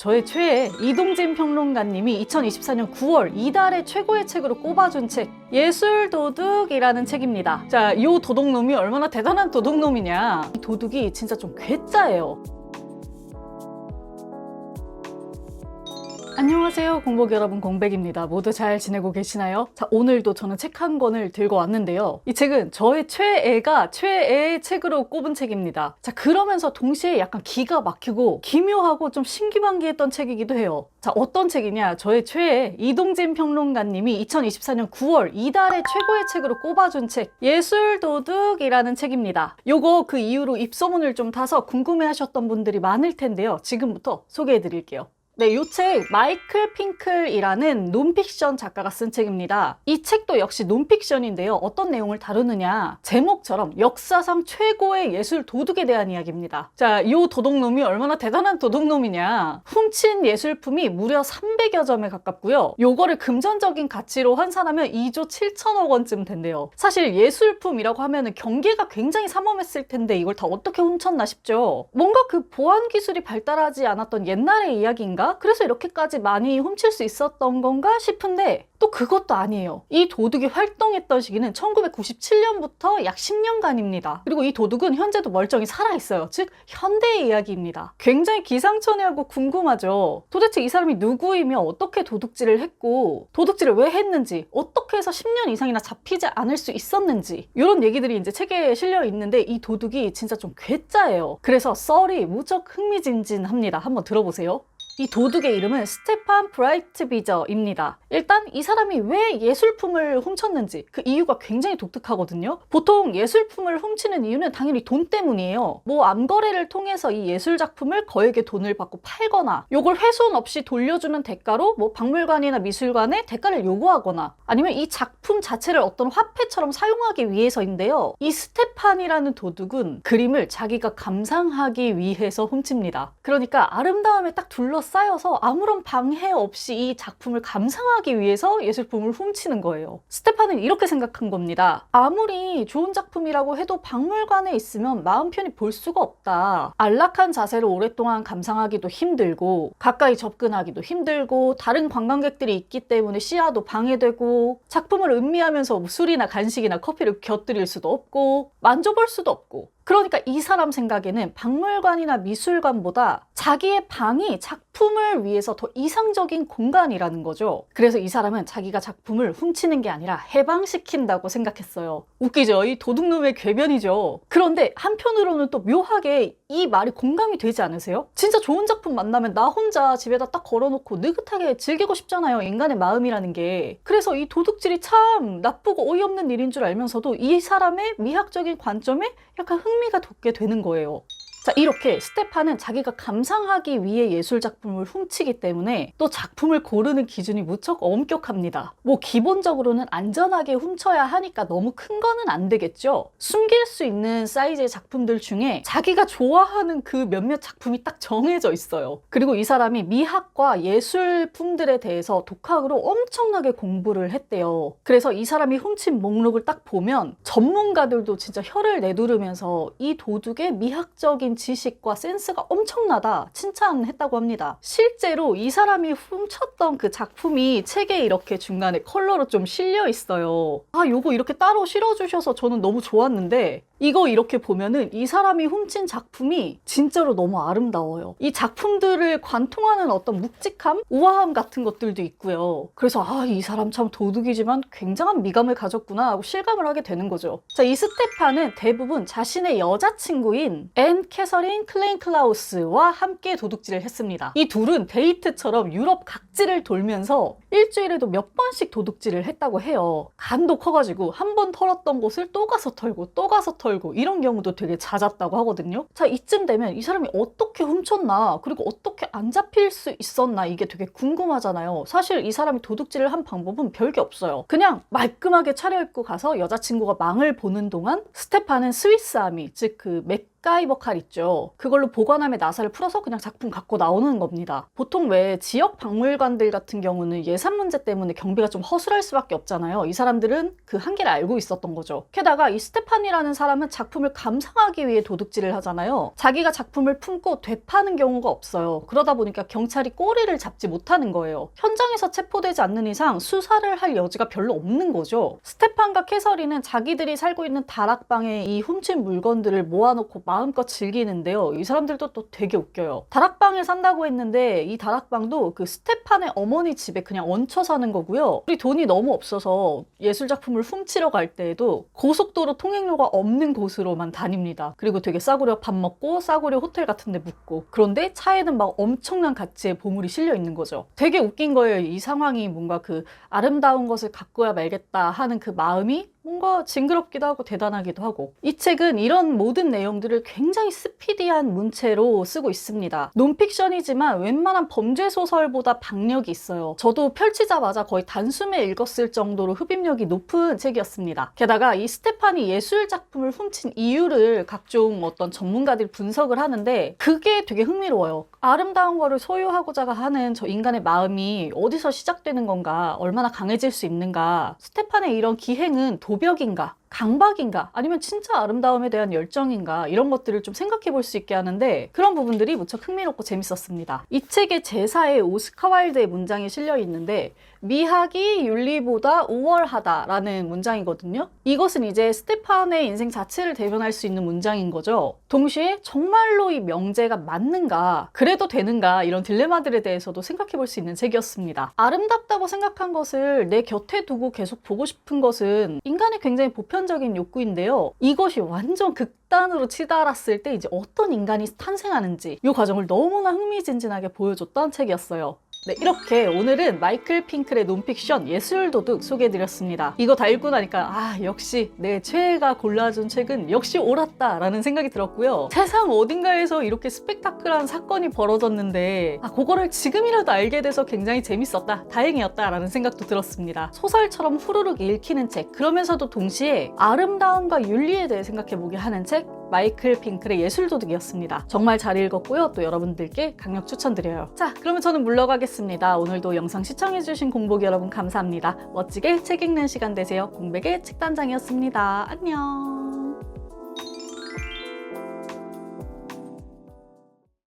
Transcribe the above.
저의 최애 이동진 평론가님이 2024년 9월 이달의 최고의 책으로 꼽아준 책 예술 도둑이라는 책입니다. 자, 이 도둑놈이 얼마나 대단한 도둑놈이냐? 이 도둑이 진짜 좀 괴짜예요. 안녕하세요 공복 여러분 공백입니다. 모두 잘 지내고 계시나요? 자 오늘도 저는 책 한 권을 들고 왔는데요. 이 책은 저의 최애가 최애의 책으로 꼽은 책입니다. 자 그러면서 동시에 약간 기가 막히고 기묘하고 좀 신기반기했던 책이기도 해요. 자 어떤 책이냐? 저의 최애 이동진 평론가님이 2024년 9월 이달의 최고의 책으로 꼽아준 책 예술 도둑이라는 책입니다. 요거 그 이후로 입소문을 좀 타서 궁금해하셨던 분들이 많을 텐데요. 지금부터 소개해 드릴게요 네, 이 책 마이클 핑클이라는 논픽션 작가가 쓴 책입니다. 이 책도 역시 논픽션인데요. 어떤 내용을 다루느냐? 제목처럼 역사상 최고의 예술 도둑에 대한 이야기입니다. 자, 이 도둑놈이 얼마나 대단한 도둑놈이냐? 훔친 예술품이 무려 300여 점에 가깝고요. 요거를 금전적인 가치로 환산하면 2조 7천억 원쯤 된대요. 사실 예술품이라고 하면은 경계가 굉장히 삼엄했을 텐데 이걸 다 어떻게 훔쳤나 싶죠. 뭔가 그 보안 기술이 발달하지 않았던 옛날의 이야기인가? 그래서 이렇게까지 많이 훔칠 수 있었던 건가 싶은데 또 그것도 아니에요. 이 도둑이 활동했던 시기는 1997년부터 약 10년간입니다. 그리고 이 도둑은 현재도 멀쩡히 살아있어요. 즉, 현대의 이야기입니다. 굉장히 기상천외하고 궁금하죠. 도대체 이 사람이 누구이며 어떻게 도둑질을 했고, 도둑질을 왜 했는지, 어떻게 해서 10년 이상이나 잡히지 않을 수 있었는지, 이런 얘기들이 이제 책에 실려 있는데 이 도둑이 진짜 좀 괴짜예요. 그래서 썰이 무척 흥미진진합니다. 한번 들어보세요. 이 도둑의 이름은 스테판 브라이트비저입니다. 일단 이 사람이 왜 예술품을 훔쳤는지 그 이유가 굉장히 독특하거든요. 보통 예술품을 훔치는 이유는 당연히 돈 때문이에요. 뭐 암거래를 통해서 이 예술 작품을 거액의 돈을 받고 팔거나 요걸 훼손 없이 돌려주는 대가로 뭐 박물관이나 미술관에 대가를 요구하거나 아니면 이 작품 자체를 어떤 화폐처럼 사용하기 위해서인데요. 이 스테판이라는 도둑은 그림을 자기가 감상하기 위해서 훔칩니다. 그러니까 아름다움에 딱 둘러싸 여서 아무런 방해 없이 이 작품을 감상하기 위해서 예술품을 훔치는 거예요. 스테판은 이렇게 생각한 겁니다. 아무리 좋은 작품이라고 해도 박물관에 있으면 마음 편히 볼 수가 없다. 안락한 자세로 오랫동안 감상하기도 힘들고 가까이 접근하기도 힘들고 다른 관광객들이 있기 때문에 시야도 방해되고 작품을 음미하면서 뭐 술이나 간식이나 커피를 곁들일 수도 없고 만져볼 수도 없고 그러니까 이 사람 생각에는 박물관이나 미술관보다 자기의 방이 작품을 위해서 더 이상적인 공간이라는 거죠. 그래서 이 사람은 자기가 작품을 훔치는 게 아니라 해방시킨다고 생각했어요. 웃기죠? 이 도둑놈의 궤변이죠. 그런데 한편으로는 또 묘하게 이 말이 공감이 되지 않으세요? 진짜 좋은 작품 만나면 나 혼자 집에다 딱 걸어놓고 느긋하게 즐기고 싶잖아요. 인간의 마음이라는 게. 그래서 이 도둑질이 참 나쁘고 어이없는 일인 줄 알면서도 이 사람의 미학적인 관점에 약간 흥미가 돋게 되는 거예요. 자, 이렇게 스테판은 자기가 감상하기 위해 예술 작품을 훔치기 때문에 또 작품을 고르는 기준이 무척 엄격합니다. 뭐 기본적으로는 안전하게 훔쳐야 하니까 너무 큰 거는 안 되겠죠. 숨길 수 있는 사이즈의 작품들 중에 자기가 좋아하는 그 몇몇 작품이 딱 정해져 있어요. 그리고 이 사람이 미학과 예술품들에 대해서 독학으로 엄청나게 공부를 했대요. 그래서 이 사람이 훔친 목록을 딱 보면 전문가들도 진짜 혀를 내두르면서 이 도둑의 미학적인 지식과 센스가 엄청나다 칭찬했다고 합니다. 실제로 이 사람이 훔쳤던 그 작품이 책에 이렇게 중간에 컬러로 좀 실려 있어요. 아, 요거 이렇게 따로 실어주셔서 저는 너무 좋았는데 이거 이렇게 보면은 이 사람이 훔친 작품이 진짜로 너무 아름다워요. 이 작품들을 관통하는 어떤 묵직함, 우아함 같은 것들도 있고요. 그래서 아, 이 사람 참 도둑이지만 굉장한 미감을 가졌구나 하고 실감을 하게 되는 거죠. 자, 이 스테파는 대부분 자신의 여자친구인 앤 캐서린 클레인 클라우스와 함께 도둑질을 했습니다. 이 둘은 데이트처럼 유럽 각지를 돌면서 일주일에도 몇 번씩 도둑질을 했다고 해요. 간도 커가지고 한 번 털었던 곳을 또 가서 털고 또 가서 털고 이런 경우도 되게 잦았다고 하거든요. 자, 이쯤 되면 이 사람이 어떻게 훔쳤나 그리고 어떻게 안 잡힐 수 있었나 이게 되게 궁금하잖아요. 사실 이 사람이 도둑질을 한 방법은 별게 없어요. 그냥 말끔하게 차려입고 가서 여자친구가 망을 보는 동안 스테파는 스위스 아미, 즉 그 맥 가이버 칼 있죠. 그걸로 보관함에 나사를 풀어서 그냥 작품 갖고 나오는 겁니다. 보통 왜 지역 박물관들 같은 경우는 예산 문제 때문에 경비가 좀 허술할 수밖에 없잖아요. 이 사람들은 그 한계를 알고 있었던 거죠. 게다가 이 스테판이라는 사람은 작품을 감상하기 위해 도둑질을 하잖아요. 자기가 작품을 품고 되파는 경우가 없어요. 그러다 보니까 경찰이 꼬리를 잡지 못하는 거예요. 현장에서 체포되지 않는 이상 수사를 할 여지가 별로 없는 거죠. 스테판과 캐서린은 자기들이 살고 있는 다락방에 이 훔친 물건들을 모아놓고 마음껏 즐기는데요. 이 사람들도 또 되게 웃겨요. 다락방에 산다고 했는데 이 다락방도 그 스테판의 어머니 집에 그냥 얹혀 사는 거고요. 우리 돈이 너무 없어서 예술 작품을 훔치러 갈 때에도 고속도로 통행료가 없는 곳으로만 다닙니다. 그리고 되게 싸구려 밥 먹고 싸구려 호텔 같은 데 묵고 그런데 차에는 막 엄청난 가치의 보물이 실려 있는 거죠. 되게 웃긴 거예요. 이 상황이 뭔가 그 아름다운 것을 갖고야 말겠다 하는 그 마음이 뭔가 징그럽기도 하고 대단하기도 하고 이 책은 이런 모든 내용들을 굉장히 스피디한 문체로 쓰고 있습니다. 논픽션이지만 웬만한 범죄 소설보다 박력이 있어요. 저도 펼치자마자 거의 단숨에 읽었을 정도로 흡입력이 높은 책이었습니다. 게다가 이 스테판이 예술 작품을 훔친 이유를 각종 어떤 전문가들이 분석을 하는데 그게 되게 흥미로워요. 아름다운 거를 소유하고자 하는 저 인간의 마음이 어디서 시작되는 건가, 얼마나 강해질 수 있는가, 스테판의 이런 기행은 도 벽인가, 강박인가, 아니면 진짜 아름다움에 대한 열정인가, 이런 것들을 좀 생각해 볼 수 있게 하는데 그런 부분들이 무척 흥미롭고 재밌었습니다. 이 책의 제사에 오스카 와일드의 문장이 실려 있는데 미학이 윤리보다 우월하다라는 문장이거든요. 이것은 이제 스테판의 인생 자체를 대변할 수 있는 문장인 거죠. 동시에 정말로 이 명제가 맞는가, 그래도 되는가 이런 딜레마들에 대해서도 생각해 볼 수 있는 책이었습니다. 아름답다고 생각한 것을 내 곁에 두고 계속 보고 싶은 것은 인간의 굉장히 보편적인 욕구인데요. 이것이 완전 극단으로 치달았을 때 이제 어떤 인간이 탄생하는지 이 과정을 너무나 흥미진진하게 보여줬던 책이었어요. 네, 이렇게 오늘은 마이클 핑클의 논픽션 예술 도둑 소개해드렸습니다. 이거 다 읽고 나니까 아 역시 내 최애가 골라준 책은 역시 옳았다라는 생각이 들었고요. 세상 어딘가에서 이렇게 스펙타클한 사건이 벌어졌는데 아 그거를 지금이라도 알게 돼서 굉장히 재밌었다, 다행이었다라는 생각도 들었습니다. 소설처럼 후루룩 읽히는 책, 그러면서도 동시에 아름다움과 윤리에 대해 생각해보게 하는 책 마이클 핑클의 예술 도둑이었습니다. 정말 잘 읽었고요. 또 여러분들께 강력 추천드려요. 자, 그러면 저는 물러가겠습니다. 오늘도 영상 시청해주신 공복 여러분 감사합니다. 멋지게 책 읽는 시간 되세요. 공백의 책단장이었습니다. 안녕.